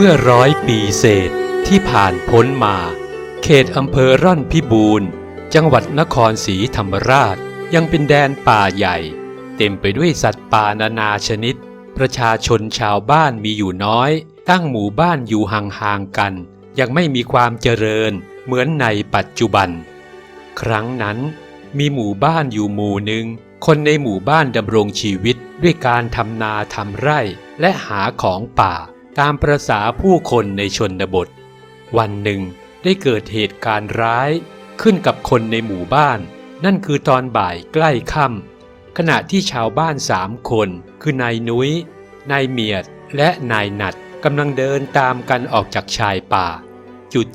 เมื่อร้อยปีเศษที่ผ่านพ้นมา เขตอำเภอร่อนพิบูรณ์ จังหวัดนครศรีธรรมราชยังเป็นแดนป่าใหญ่ เต็มไปด้วยสัตว์ป่านานาชนิด ประชาชนชาวบ้านมีอยู่น้อย ตั้งหมู่บ้านอยู่ห่างๆกัน ยังไม่มีความเจริญเหมือนในปัจจุบัน ครั้งนั้นมีหมู่บ้านอยู่หมู่หนึ่ง คนในหมู่บ้านดำรงชีวิตด้วยการทำนาทำไร่และหาของป่า ตามประษาผู้คนในชนบท วันหนึ่งได้เกิดเหตุการณ์ร้ายขึ้นกับคนในหมู่บ้าน นั่นคือตอนบ่ายใกล้ค่ำขณะที่ชาวบ้านสามคน คือนายนุย้ย นายเมียด และนายหนัดกำลังเดินตามกันออกจากชายป่า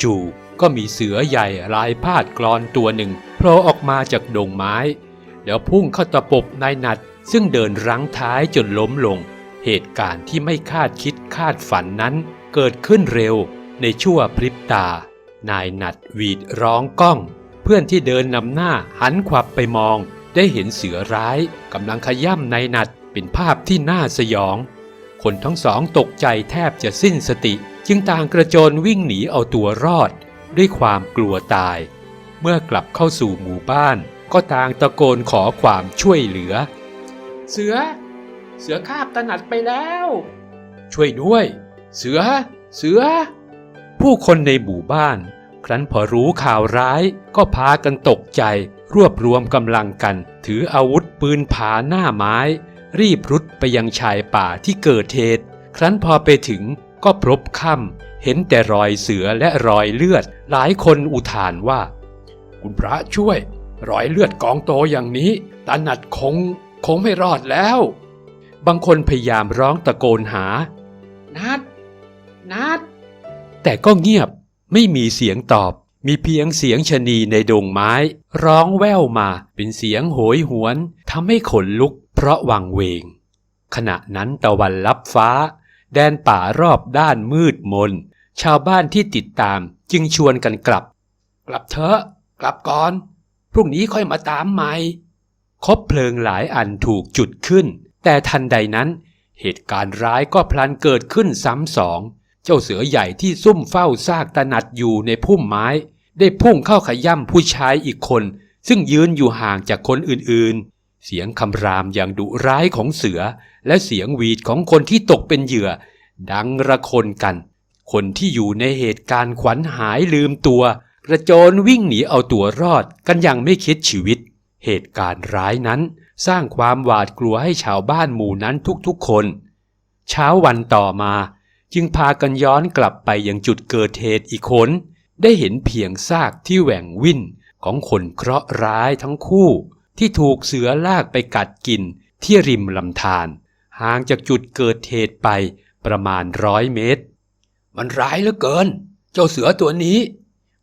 จู่ๆก็มีเสือใหญ่ลายพาดกรอนตัวหนึ่งโผล่ออกมาจากดงไม้ แล้วพุ่งเข้าตะปบนายหนัดซึ่งเดินรั้งท้ายจนล้มลง เหตุการณ์ที่ไม่คาดคิดคาดฝันนั้นเกิดขึ้นเร็วในชั่วพริบตา นายหนัดหวีดร้องก้อง เพื่อนที่เดินนำหน้าหันขวับไปมอง ได้เห็นเสือร้ายกำลังขย่ำนายหนัดเป็นภาพที่น่าสยอง คนทั้งสองตกใจแทบจะสิ้นสติ จึงต่างกระโจนวิ่งหนีเอาตัวรอด ด้วยความกลัวตาย เมื่อกลับเข้าสู่หมู่บ้าน ก็ต่างตะโกนขอความช่วยเหลือ เสือ เสือคาบตะหนัดไปแล้ว ช่วยด้วย เสือ เสือ ผู้คนในหมู่บ้าน ครั้นพอรู้ข่าวร้ายก็พากันตกใจ รวบรวมกำลังกัน ถืออาวุธปืนผาหน้าไม้ รีบรุดไปยังชายป่าที่เกิดเหตุครั้นพอไปถึงก็พบค่ำเห็นแต่รอยเสือและรอยเลือด หลายคนอุทานว่า คุณพระช่วย รอยเลือดกองโตอย่างนี้ตาหนัดคง คงไม่รอดแล้ว บางคนพยายามร้องตะโกนหา นัด นัด แต่ก็เงียบไม่มีเสียงตอบ มีเพียงเสียงชะนีในดงไม้ ร้องแว่วมาเป็นเสียงโหยหวนทำให้ขนลุกเพราะวังเวง ขณะนั้นตะวันลับฟ้า แดนป่ารอบด้านมืดมน ชาวบ้านที่ติดตามจึงชวนกันกลับ กลับเถอะ กลับก่อน พรุ่งนี้ค่อยมาตามใหม่คบเพลิงหลายอันถูกจุดขึ้น แต่ทันใดนั้น เหตุการณ์ร้ายก็พลันเกิดขึ้นซ้ำสอง เจ้าเสือใหญ่ที่ซุ่มเฝ้าซากตะหนัดอยู่ในพุ่มไม้ ได้พุ่งเข้าขย่ำผู้ชายอีกคน ซึ่งยืนอยู่ห่างจากคนอื่นๆ เสียงคำรามอย่างดุร้ายของเสือ และเสียงหวีดของคนที่ตกเป็นเหยื่อ ดังระคนกัน คนที่อยู่ในเหตุการณ์ขวัญหายลืมตัวกระโจนวิ่งหนีเอาตัวรอดกันอย่างไม่คิดชีวิต เหตุการณ์ร้ายนั้น สร้างความหวาดกลัวให้ชาวบ้านหมู่นั้นทุกๆคน เช้าวันต่อมาจึงพากันย้อนกลับไปยังจุดเกิดเหตุอีกคนได้เห็นเพียงซากที่แหว่งวิ่นของคนเคราะห์ร้ายทั้งคู่ ที่ถูกเสือลากไปกัดกินที่ริมลำธารห่างจากจุดเกิดเหตุไปประมาณร้อยเมตร มันร้ายเหลือเกิน เจ้าเสือตัวนี้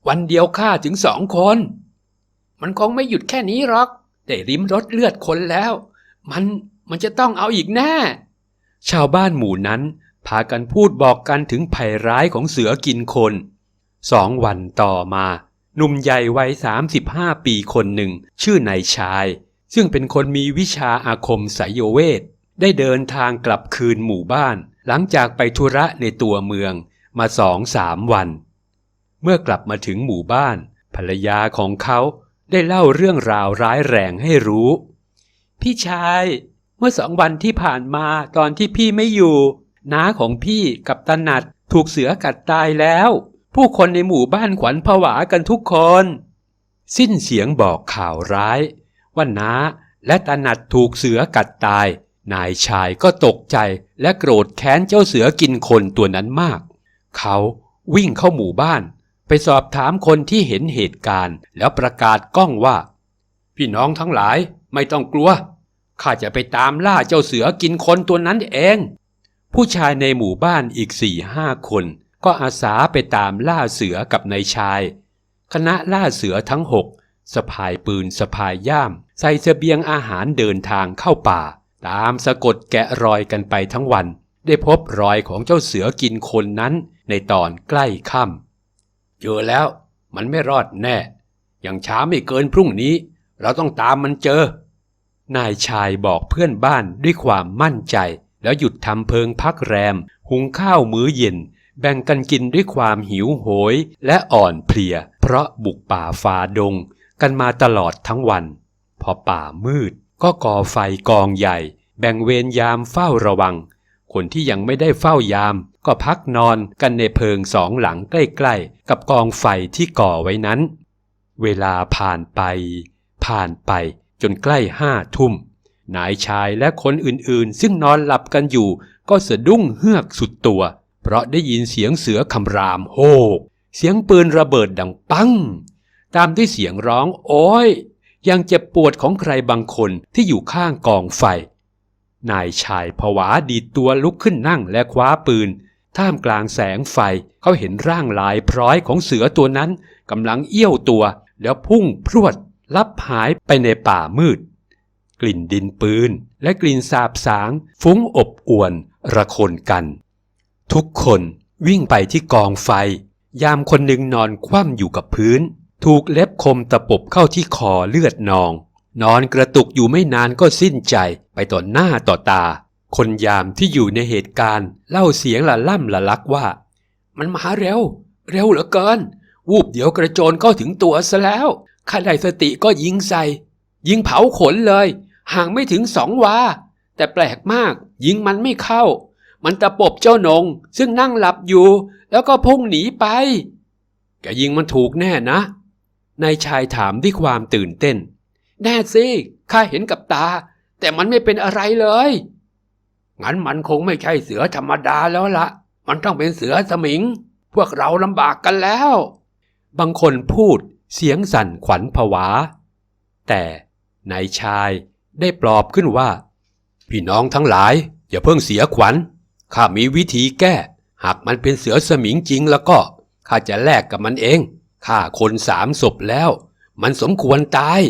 วันเดียวฆ่าถึงสองคน มันคงไม่หยุดแค่นี้หรอก ได้ริมรถเลือดคนแล้ว มันมันจะต้องเอาอีกแน่ ชาวบ้านหมู่นั้นพากันพูดบอกกันถึงภัยร้ายของเสือกินคนสองวันต่อมาหนุ่มใหญ่วัย 35 ปีคนหนึ่ง ชื่อนายชาย ซึ่งเป็นคนมีวิชาอาคมไสยเวท ได้เดินทางกลับคืนหมู่บ้าน หลังจากไปธุระในตัวเมืองมาสองสามวัน เมื่อกลับมาถึงหมู่บ้าน ภรรยาของเขา ได้เล่าเรื่องราวร้ายแรงให้รู้ พี่ชาย เมื่อสองวันที่ผ่านมาตอนที่พี่ไม่อยู่ น้าของพี่กับตาหนัดถูกเสือกัดตายแล้ว ผู้คนในหมู่บ้านขวัญผวากันทุกคน สิ้นเสียงบอกข่าวร้าย ว่าน้าและตาหนัดถูกเสือกัดตาย นายชายก็ตกใจและโกรธแค้นเจ้าเสือกินคนตัวนั้นมาก เขาวิ่งเข้าหมู่บ้าน ไปสอบถามคนที่เห็นเหตุการณ์ แล้วประกาศกล้องว่า พี่น้องทั้งหลายไม่ต้องกลัวข้าจะไปตามล่าเจ้าเสือกินคนตัวนั้นเอง ผู้ชายในหมู่บ้านอีกสี่ห้าคน ก็อาสาไปตามล่าเสือกับนายชาย คณะล่าเสือทั้งหกสะพายปืนสะพายย่าม ใส่เสบียงอาหารเดินทางเข้าป่า ตามสะกดแกะรอยกันไปทั้งวัน ได้พบรอยของเจ้าเสือกินคนนั้นในตอนใกล้ค่ำ เจอแล้วมันไม่รอดแน่ อย่างช้าไม่เกินพรุ่งนี้ เราต้องตามมันเจอ นายชายบอกเพื่อนบ้านด้วยความมั่นใจ แล้วหยุดทำเพิงพักแรม หุงข้าวมื้อเย็น แบ่งกันกินด้วยความหิวโหยและอ่อนเพลีย เพราะบุกป่าฝ่าดง กันมาตลอดทั้งวัน พอป่ามืดก็ก่อไฟกองใหญ่ แบ่งเวรยามเฝ้าระวัง คนที่ยังไม่ได้เฝ้ายาม ก็พักนอนกันในเพิงสองหลังใกล้ๆ กับกองไฟที่ก่อไว้นั้น เวลาผ่านไป ผ่านไปจนใกล้ห้าทุ่ม นายชายและคนอื่นๆ ซึ่งนอนหลับกันอยู่ ก็สะดุ้งเฮือกสุดตัว เพราะได้ยินเสียงเสือคำรามโฮก เสียงปืนระเบิดดังปัง ตามด้วยเสียงร้องโอ้ยยังเจ็บปวดของใครบางคนที่อยู่ข้างกองไฟ นายชายผวาดีดตัวลุกขึ้นนั่งและคว้าปืน ท่ามกลางแสงไฟเขาเห็นร่างลายพร้อยของเสือตัวนั้นกำลังเอี้ยวตัว แล้วพุ่งพรวดลับหายไปในป่ามืด กลิ่นดินปืน และกลิ่นสาบสาง ฟุ้งอบอวนระคนกัน ทุกคนวิ่งไปที่กองไฟ ยามคนหนึ่งนอนคว่ำอยู่กับพื้น ถูกเล็บคมตะปบเข้าที่คอเลือดนอง นอนกระตุกอยู่ไม่นานก็สิ้นใจไปต่อหน้าต่อตา คนยามที่อยู่ในเหตุการณ์ เล่าเสียงละล่ำละลักว่า มันมาเร็ว เร็วเหลือเกิน วูบเดี๋ยวกระโจนก็ถึงตัวซะแล้วข้าได้สติก็ยิงใส่ ยิงเผาขนเลย ห่างไม่ถึงสองวา แต่แปลกมากยิงมันไม่เข้า มันตะปบเจ้านง ซึ่งนั่งหลับอยู่ แล้วก็พุ่งหนีไป แกยิงมันถูกแน่นะนายชายถามด้วยความตื่นเต้น แน่สิข้าเห็นกับตา แต่มันไม่เป็นอะไรเลย งั้นมันคงไม่ใช่เสือธรรมดาแล้วละมันต้องเป็นเสือสมิง พวกเราลำบากกันแล้ว บางคนพูดเสียงสั่นขวัญผวา แต่นายชายได้ปลอบขึ้นว่า พี่น้องทั้งหลาย อย่าเพิ่งเสียขวัญข้ามีวิธีแก้ หากมันเป็นเสือสมิงจริงแล้วก็ข้าจะแลกกับมันเองฆ่าคนสามศพแล้ว มันสมควรตาย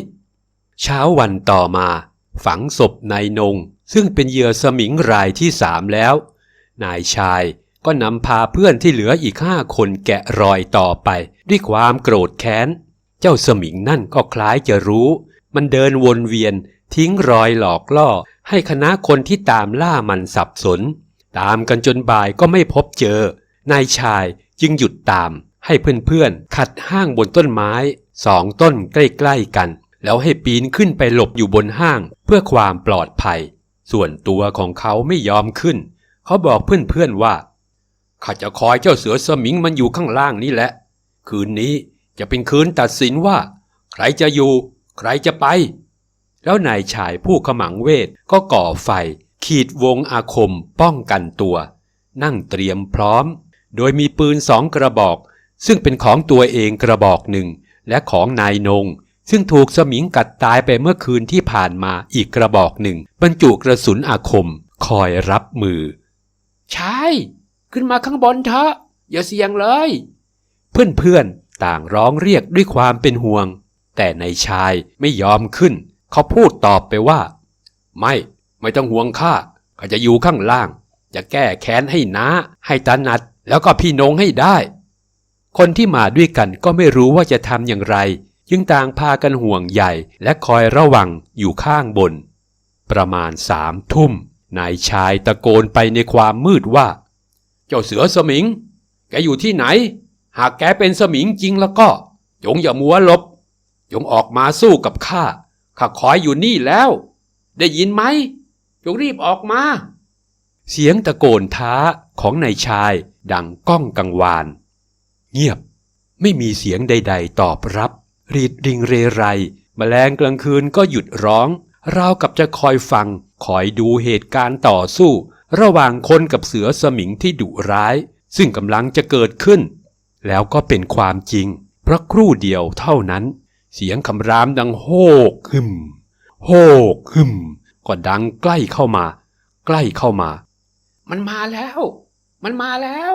เช้าวันต่อมาฝังศพนายนง ซึ่งเป็นเหยื่อสมิงรายที่สามแล้ว นายชายก็นำพาเพื่อนที่เหลืออีกห้าคนแกะรอยต่อไป ด้วยความโกรธแค้น เจ้าสมิงนั่นก็คล้ายจะรู้ มันเดินวนเวียนทิ้งรอยหลอกล่อ ให้คณะคนที่ตามล่ามันสับสน ตามกันจนบ่ายก็ไม่พบเจอ นายชายจึงหยุดตาม ให้เพื่อนๆขัดห้างบนต้นไม้สองต้นใกล้ๆกัน แล้วให้ปีนขึ้นไปหลบอยู่บนห้างเพื่อความปลอดภัย ส่วนตัวของเขาไม่ยอมขึ้น เขาบอกเพื่อนๆว่าข้าจะคอยเจ้าเสือสมิงมันอยู่ข้างล่างนี่แหละ คืนนี้จะเป็นคืนตัดสินว่า ใครจะอยู่ ใครจะไป แล้วนายชายผู้ขมังเวทก็ก่อไฟ ขีดวงอาคมป้องกันตัว นั่งเตรียมพร้อม โดยมีปืนสองกระบอก ซึ่งเป็นของตัวเองกระบอกหนึ่ง และของนายนง ซึ่งถูกสมิงกัดตายไปเมื่อคืนที่ผ่านมาอีกกระบอกหนึ่ง บรรจุกระสุนอาคม คอยรับมือชายขึ้นมาข้างบนเถอะอย่าเสี่ยงเลย เพื่อนๆต่างร้องเรียกด้วยความเป็นห่วง แต่นายชายไม่ยอมขึ้น เขาพูดตอบไปว่า ไม่ ไม่ต้องห่วงข้าข้าจะอยู่ข้างล่าง จะแก้แค้นให้น้า ให้ตานัด แล้วก็พี่นงให้ได้ คนที่มาด้วยกันก็ไม่รู้ว่าจะทำอย่างไร จึงต่างพากันห่วงใหญ่และคอยระวังอยู่ข้างบน ประมาณสามทุ่มนายชายตะโกนไปในความมืดว่า เจ้าเสือสมิง แกอยู่ที่ไหน หากแกเป็นสมิงจริงแล้วก็ จงอย่ามัวหลบ จงออกมาสู้กับข้าข้าคอยอยู่นี่แล้ว ได้ยินไหมจงรีบออกมา เสียงตะโกนท้าของนายชายดังก้องกังวาน เงียบไม่มีเสียงใด ๆ ตอบรับ รีดริงเรไรแมลงกลางคืนก็หยุดร้อง ราวกับจะคอยฟัง คอยดูเหตุการณ์ต่อสู้ ระหว่างคนกับเสือสมิงที่ดุร้าย ซึ่งกำลังจะเกิดขึ้น แล้วก็เป็นความจริง เพราะครู่เดียวเท่านั้น เสียงคำรามดังโฮกหึม โฮกหึม ก็ดังใกล้เข้ามา ใกล้เข้ามา มันมาแล้ว มันมาแล้ว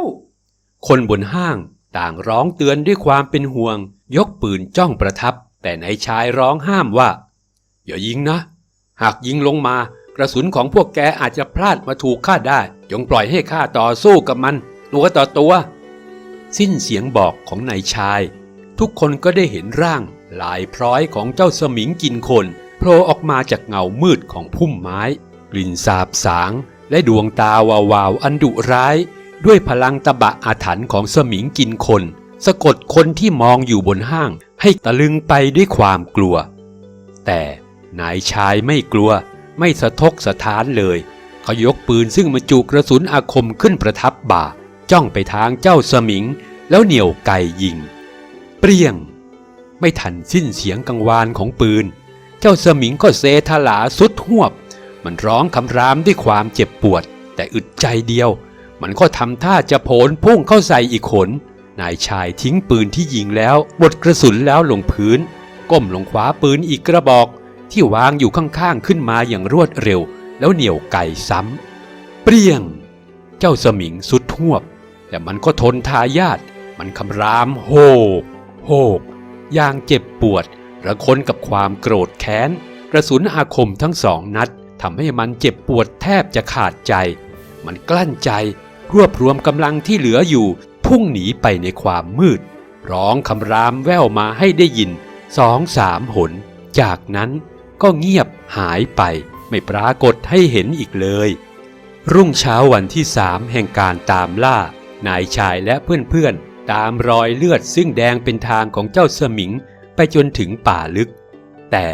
คนบนห้าง ต่างร้องเตือนด้วยความเป็นห่วง ยกปืนจ้องประทับ แต่นายชายร้องห้ามว่า อย่ายิงนะ หากยิงลงมากระสุนของพวกแกอาจจะพลาดมาถูกข้าได้ จงปล่อยให้ข้าต่อสู้กับมัน ตัวต่อตัว สิ้นเสียงบอกของนายชาย ทุกคนก็ได้เห็นร่างลายพร้อยของเจ้าสมิงกินคนโผล่ออกมาจากเงามืดของพุ่มไม้ กลิ่นสาบสาง และดวงตาวาวๆอันดุร้าย ด้วยพลังตะบะอาถรรพ์ของสมิงกินคน สะกดคนที่มองอยู่บนห้างให้ตะลึงไปด้วยความกลัว แต่นายชายไม่กลัว ไม่สะทกสะท้านเลย เขายกปืนซึ่งบรรจุกระสุนอาคมขึ้นประทับบ่า จ้องไปทางเจ้าสมิง แล้วเหนี่ยวไกยิง เปรี้ยง ไม่ทันสิ้นเสียงกังวานของปืน เจ้าสมิงก็เซทลาสุดหวบ มันร้องคำรามด้วยความเจ็บปวด แต่อึดใจเดียว มันก็ทำท่าจะโผนพุ่งเข้าใส่อีกขน นายชายทิ้งปืนที่ยิงแล้วหมดกระสุนแล้วลงพื้น ก้มลงคว้าปืนอีกกระบอก ที่วางอยู่ข้างๆขึ้นมาอย่างรวดเร็ว แล้วเหนี่ยวไก่ซ้ำเปรี้ยง เจ้าสมิงสุดทวบ แต่มันก็ทนทายาทมันคำรามโหกโหกอย่างเจ็บปวดระคนกับความโกรธแค้นกระสุนอาคมทั้งสองนัดทำให้มันเจ็บปวดแทบจะขาดใจ มันกลั้นใจ รวบรวมกำลังที่เหลืออยู่ พุ่งหนีไปในความมืด ร้องคำรามแว่วมาให้ได้ยินสองสามหน จากนั้นก็เงียบหายไปไม่ปรากฏให้เห็นอีกเลย รุ่งเช้าวันที่สามแห่งการตามล่า นายชายและเพื่อนๆ ตามรอยเลือดซึ่งแดงเป็นทางของเจ้าสมิงไปจนถึงป่าลึก แต่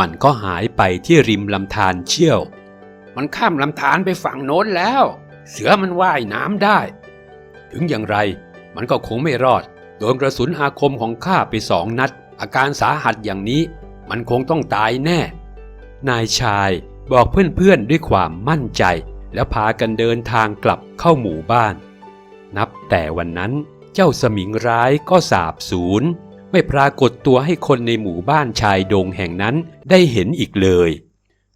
มันก็หายไปที่ริมลำธารเชี่ยว มันข้ามลำธารไปฝั่งโน้นแล้ว เสือมันว่ายน้ำได้ ถึงอย่างไรมันก็คงไม่รอด โดนกระสุนอาคมของข้าไปสองนัด อาการสาหัสอย่างนี้ มันคงต้องตายแน่ นายชายบอกเพื่อนๆด้วยความมั่นใจ แล้วพากันเดินทางกลับเข้าหมู่บ้าน นับแต่วันนั้นเจ้าสมิงร้ายก็สาบสูญไม่ปรากฏตัวให้คนในหมู่บ้านชายดงแห่งนั้นได้เห็นอีกเลย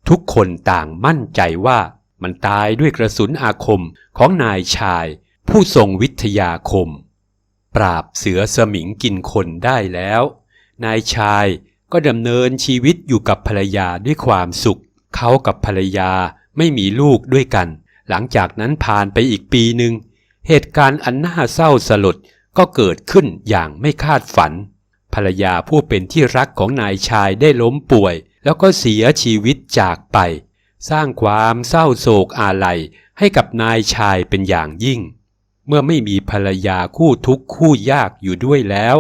ทุกคนต่างมั่นใจว่า มันตายด้วยกระสุนอาคมของนายชาย ผู้ทรงวิทยาคม ปราบเสือสมิงกินคนได้แล้ว นายชายก็ดำเนินชีวิตอยู่กับภรรยาด้วยความสุข เขากับภรรยาไม่มีลูกด้วยกัน หลังจากนั้นผ่านไปอีกปีหนึ่ง เหตุการณ์อันน่าเศร้าสลดก็เกิดขึ้นอย่างไม่คาดฝัน ภรรยาผู้เป็นที่รักของนายชายได้ล้มป่วย แล้วก็เสียชีวิตจากไป สร้างความเศร้าโศกอาลัยให้กับนายชายเป็นอย่างยิ่ง เมื่อไม่มีภรรยาคู่ทุกข์คู่ยากอยู่ด้วยแล้ว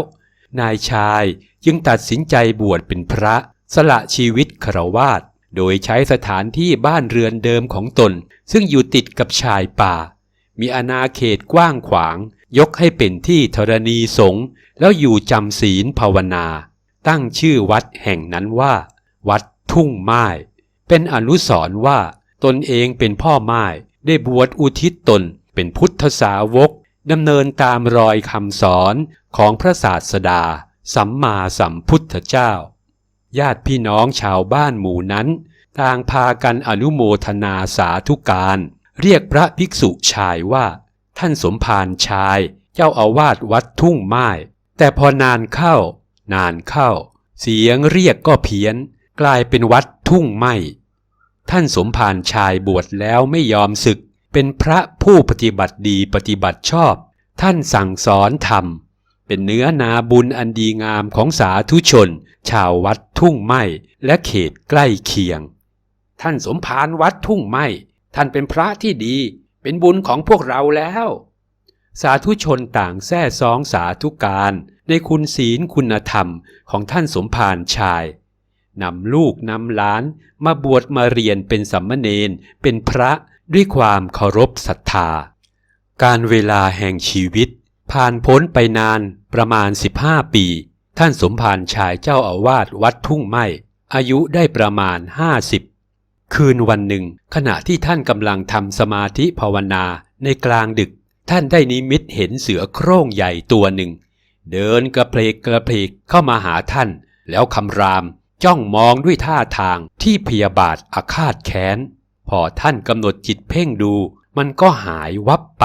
นายชายจึงตัดสินใจบวชเป็นพระสละชีวิตครวาสโดยใช้สถานที่บ้านเรือนเดิมของตน ซึ่งอยู่ติดกับชายป่า มีอาณาเขตกว้างขวาง ยกให้เป็นที่ธรณีสงฆ์แล้วอยู่จำศีลภาวนา ตั้งชื่อวัดแห่งนั้นว่า วัดทุ่งไม้ เป็นอนุสรว่า ตนเองเป็นพ่อไม้ได้บวชอุทิศตนเป็นพุทธสาวกดำเนินตามรอยคำสอนของพระศาสดา สัมมาสัมพุทธเจ้า ญาติพี่น้องชาวบ้านหมู่นั้น ต่างพากันอนุโมทนาสาธุการ เรียกพระภิกษุชายว่า ท่านสมภารชาย เจ้าอาวาสวัดทุ่งไม้แต่พอนานเข้า นานเข้า เสียงเรียกก็เพี้ยน กลายเป็นวัดทุ่งไม้ ท่านสมภารชายบวชแล้วไม่ยอมศึก เป็นพระผู้ปฏิบัติดีปฏิบัติชอบ ท่านสั่งสอนธรรม เป็นเนื้อนาบุญอันดีงามของสาธุชน ชาววัดทุ่งไม้และเขตใกล้เคียง ท่านสมภารวัดทุ่งไม้ท่านเป็นพระที่ดีเป็นบุญของพวกเราแล้ว สาธุชนต่างแท้ซองสาธุการในคุณศีลคุณธรรมของท่านสมภารชาย นำลูกนำหลาน มาบวชมาเรียนเป็นสัมมเนนเป็นพระด้วยความเคารพศรัทธา การเวลาแห่งชีวิต ผ่านพ้นไปนานประมาณ 15 ปี ท่านสมภารชายเจ้าอาวาสวัดทุ่งไม้อายุได้ประมาณ 50 คืนวันหนึ่ง ขณะที่ท่านกำลังทำสมาธิภาวนาในกลางดึก ท่านได้นิมิตเห็นเสือโคร่งใหญ่ตัวหนึ่ง เดินกระเพลกกระเพลกเข้ามาหาท่าน แล้วคำราม จ้องมองด้วยท่าทางที่พยาบาทอาฆาตแค้น พอท่านกำหนดจิตเพ่งดู มันก็หายวับไป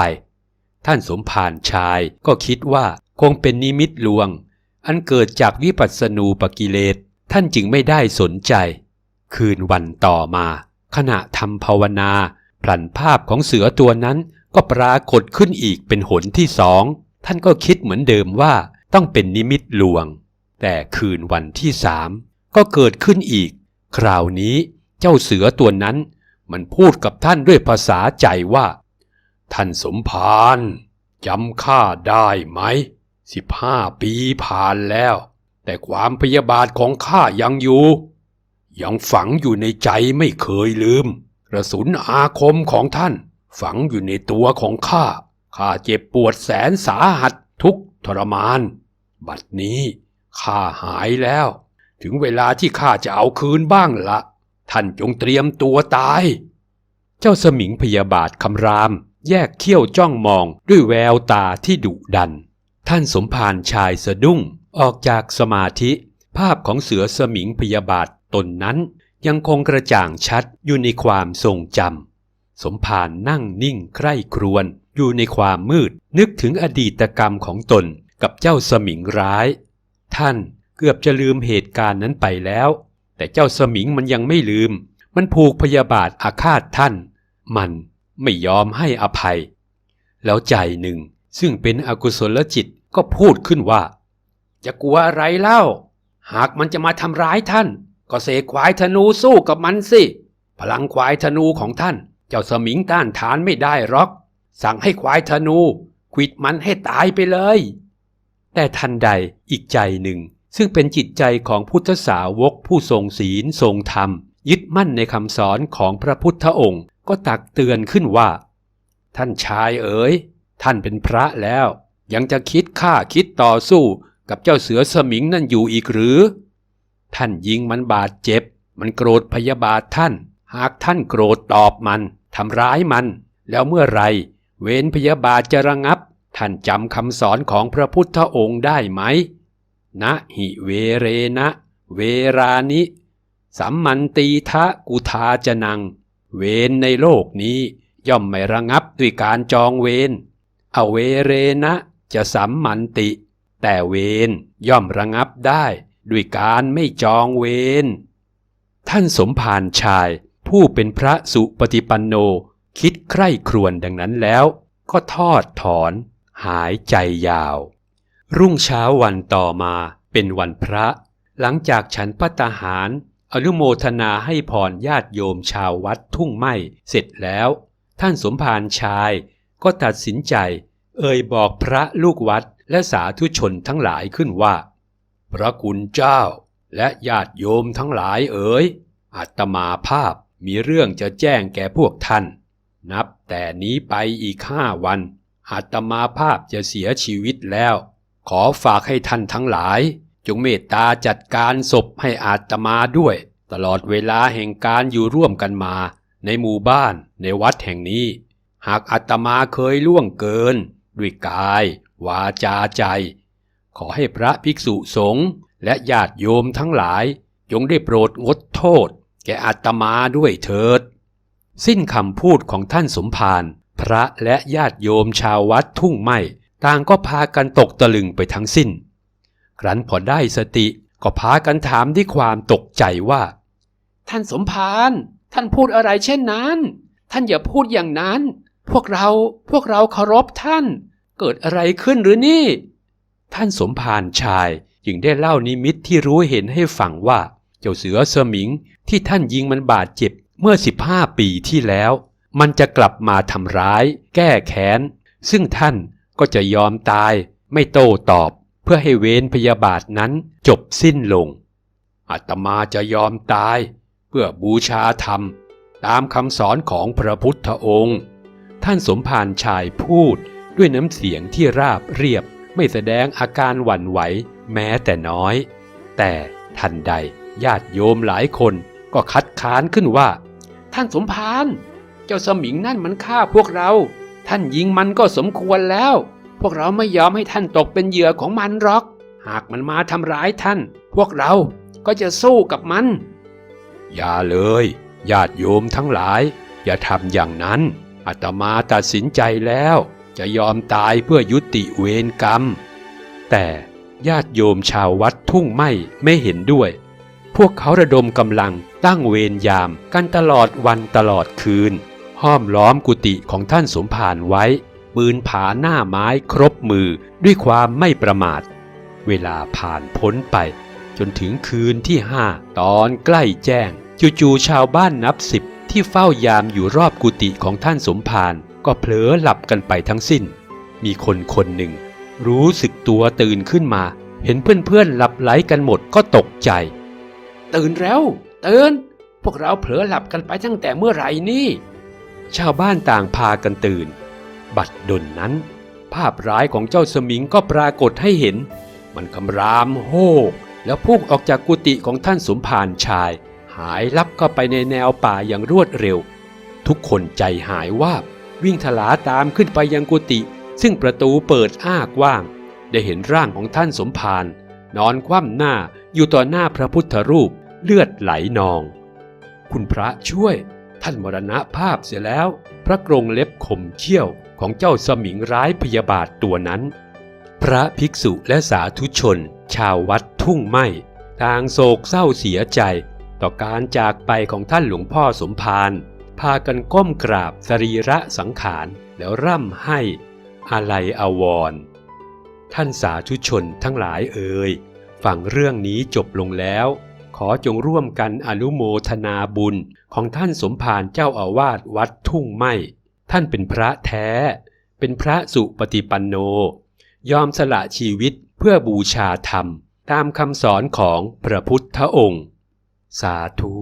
ท่านสมภารชายก็คิดว่าคงเป็นนิมิตลวง อันเกิดจากวิปัสสนูปกิเลส ท่านจึงไม่ได้สนใจ คืนวันต่อมา ขณะทำภาวนาพลันภาพของเสือตัวนั้นก็ปรากฏขึ้นอีกเป็นหนที่สอง ท่านก็คิดเหมือนเดิมว่าต้องเป็นนิมิตลวง แต่คืนวันที่สาม ก็เกิดขึ้นอีก คราวนี้เจ้าเสือตัวนั้น มันพูดกับท่านด้วยภาษาใจว่า ท่านสมภารจำข้าได้ไหมสิบห้าปีผ่านแล้ว แต่ความพยาบาทของข้ายังอยู่ ยังฝังอยู่ในใจไม่เคยลืมกระสุนอาคมของท่าน ฝังอยู่ในตัวของข้าข้าเจ็บปวดแสนสาหัสทุกทรมาน บัดนี้ข้าหายแล้ว ถึงเวลาที่ข้าจะเอาคืนบ้างละท่านจงเตรียมตัวตาย เจ้าสมิงพยาบาทคำราม แยกเขี้ยวจ้องมองด้วยแววตาที่ดุดัน ท่านสมภารชายสะดุ้งออกจากสมาธิ ภาพของเสือสมิงพยาบาทตนนั้น ยังคงกระจ่างชัดอยู่ในความทรงจำสมภารนั่งนิ่งใคร่ครวญอยู่ในความมืดนึกถึงอดีตกรรมของตนกับเจ้าสมิงร้าย ท่าน เกือบจะลืมเหตุการณ์นั้นไปแล้ว แต่เจ้าสมิงมันยังไม่ลืม มันผูกพยาบาทอาฆาตท่าน มันไม่ยอมให้อภัย แล้วใจหนึ่งซึ่งเป็นอกุศลจิตก็พูดขึ้นว่า จะกลัวอะไรเล่า หากมันจะมาทำร้ายท่าน ก็เสกควายธนูสู้กับมันสิ พลังควายธนูของท่าน เจ้าสมิงต้านทานไม่ได้หรอก สั่งให้ควายธนูขวิดมันให้ตายไปเลย แต่ทันใดอีกใจหนึ่ง ซึ่งเป็นจิตใจของพุทธสาวกผู้ทรงศีลทรงธรรม ยึดมั่นในคำสอนของพระพุทธองค์ ก็ตักเตือนขึ้นว่า ท่านชายเอ๋ย ท่านเป็นพระแล้ว ยังจะคิดฆ่าคิดต่อสู้กับเจ้าเสือสมิงนั่นอยู่อีกหรือ ท่านยิงมันบาดเจ็บ มันโกรธพยาบาทท่าน หากท่านโกรธตอบมันทำร้ายมัน แล้วเมื่อไรเวรพยาบาทจะระงับ ท่านจำคำสอนของพระพุทธองค์ได้ไหม นะหิเวเรนะ เวรานิสัมมันตีทะกุทาจนัง เวรในโลกนี้ย่อมไม่ระงับด้วยการจองเวรอเวเรนะจะสัมมันติ แต่เวรย่อมระงับได้ด้วยการไม่จองเวรท่านสมภารชายผู้เป็นพระสุปฏิปันโนคิดใคร่ครวญดังนั้นแล้ว ก็ทอดถอนหายใจยาว รุ่งเช้าวันต่อมาเป็นวันพระ หลังจากฉันพัตตาหาร อนุโมทนาให้พรญาติโยมชาววัดทุ่งไม้เสร็จแล้ว ท่านสมภารชายก็ตัดสินใจ เอ่ยบอกพระลูกวัดและสาธุชนทั้งหลายขึ้นว่า พระคุณเจ้าและญาติโยมทั้งหลายเอ๋ยอาตมาภาพมีเรื่องจะแจ้งแก่พวกท่าน นับแต่นี้ไปอีกห้าวันอาตมาภาพจะเสียชีวิตแล้ว ขอฝากให้ท่านทั้งหลาย จงเมตตาจัดการศพให้อาตมาด้วย ตลอดเวลาแห่งการอยู่ร่วมกันมา ในหมู่บ้านในวัดแห่งนี้ หากอาตมาเคยล่วงเกิน ด้วยกาย วาจาใจ ขอให้พระภิกษุสงฆ์และญาติโยมทั้งหลาย จงได้โปรดงดโทษ แก่อาตมาด้วยเถิด สิ้นคำพูดของท่านสมภารพระและญาติโยมชาววัดทุ่งไม้ ต่างก็พากันตกตะลึงไปทั้งสิ้น ครั้นพอได้สติก็พากันถามด้วยความตกใจว่า ท่านสมภารท่านพูดอะไรเช่นนั้น ท่านอย่าพูดอย่างนั้น พวกเราพวกเราเคารพท่าน เกิดอะไรขึ้นหรือนี่ ท่านสมภารชายจึงได้เล่านิมิตที่รู้เห็นให้ฟังว่า เจ้าเสือสมิงที่ท่านยิงมันบาดเจ็บเมื่อ 15 ปีที่แล้ว มันจะกลับมาทำร้าย แก้แค้น ซึ่งท่าน ก็จะยอมตายไม่โต้ตอบเพื่อให้เวรพยาบาทนั้นจบสิ้นลงอาตมาจะยอมตายเพื่อบูชาธรรม ตามคำสอนของพระพุทธองค์ ท่านสมภารชายพูดด้วยน้ำเสียงที่ราบเรียบไม่แสดงอาการหวั่นไหวแม้แต่น้อย แต่ทันใดญาติโยมหลายคนก็คัดค้านขึ้นว่า ท่านสมภารเจ้าสมิงนั่นมันฆ่าพวกเรา ท่านยิงมันก็สมควรแล้ว พวกเราไม่ยอมให้ท่านตกเป็นเหยื่อของมันหรอก หากมันมาทำร้ายท่าน พวกเราก็จะสู้กับมัน อย่าเลย ญาติโยมทั้งหลาย อย่าทำอย่างนั้นอาตมาตัดสินใจแล้ว จะยอมตายเพื่อยุติเวรกรรม แต่ญาติโยมชาววัดทุ่งไม้ไม่เห็นด้วย พวกเขาระดมกำลังตั้งเวรยามกันตลอดวันตลอดคืน ห้อมล้อมกุฏิของท่านสมภารไว้ ปืนผาหน้าไม้ครบมือด้วยความไม่ประมาท เวลาผ่านพ้นไป จนถึงคืนที่ห้าตอนใกล้แจ้ง จู่ๆชาวบ้านนับสิบที่เฝ้ายามอยู่รอบกุฏิของท่านสมภารก็เผลอหลับกันไปทั้งสิ้น มีคนคนหนึ่ง รู้สึกตัวตื่นขึ้นมา เห็นเพื่อนๆหลับไหลกันหมดก็ตกใจ ตื่นแล้ว ตื่นพวกเราเผลอหลับกันไปตั้งแต่เมื่อไหร่นี่ ชาวบ้านต่างพากันตื่น บัดดลนั้น ภาพร้ายของเจ้าสมิงก็ปรากฏให้เห็น มันคำรามโฮกแล้วพุ่งออกจากกุฏิของท่านสมภารชาย หายลับเข้าไปในแนวป่าอย่างรวดเร็ว ทุกคนใจหายวาบวิ่งถลาตามขึ้นไปยังกุฏิซึ่งประตูเปิดอ้ากว้าง ได้เห็นร่างของท่านสมภารนอนคว่ำหน้าอยู่ต่อหน้าพระพุทธรูปเลือดไหลนอง คุณพระช่วย ท่านมรณภาพเสียแล้ว พระกรงเล็บขมเขี้ยวของเจ้าสมิงร้ายพยาบาทตัวนั้น พระภิกษุและสาธุชน ชาววัดทุ่งไม้ต่างโศกเศร้าเสียใจ ต่อการจากไปของท่านหลวงพ่อสมภารพากันก้มกราบสรีระสังขารแล้วร่ำให้อาลัยอาวรณ์ท่านสาธุชนทั้งหลายเอ่ยฟังเรื่องนี้จบลงแล้ว ขอจงร่วมกันอนุโมทนาบุญของท่านสมภารเจ้าอาวาสวัดทุ่งไม้ท่านเป็นพระแท้ เป็นพระสุปฏิปันโน ยอมสละชีวิตเพื่อบูชาธรรม ตามคำสอนของพระพุทธองค์ สาธุ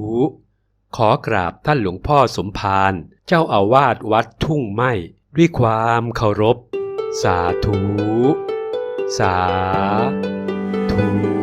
ขอกราบท่านหลวงพ่อสมภารเจ้าอาวาสวัดทุ่งไม้ด้วยความเคารพ สาธุ สาธุ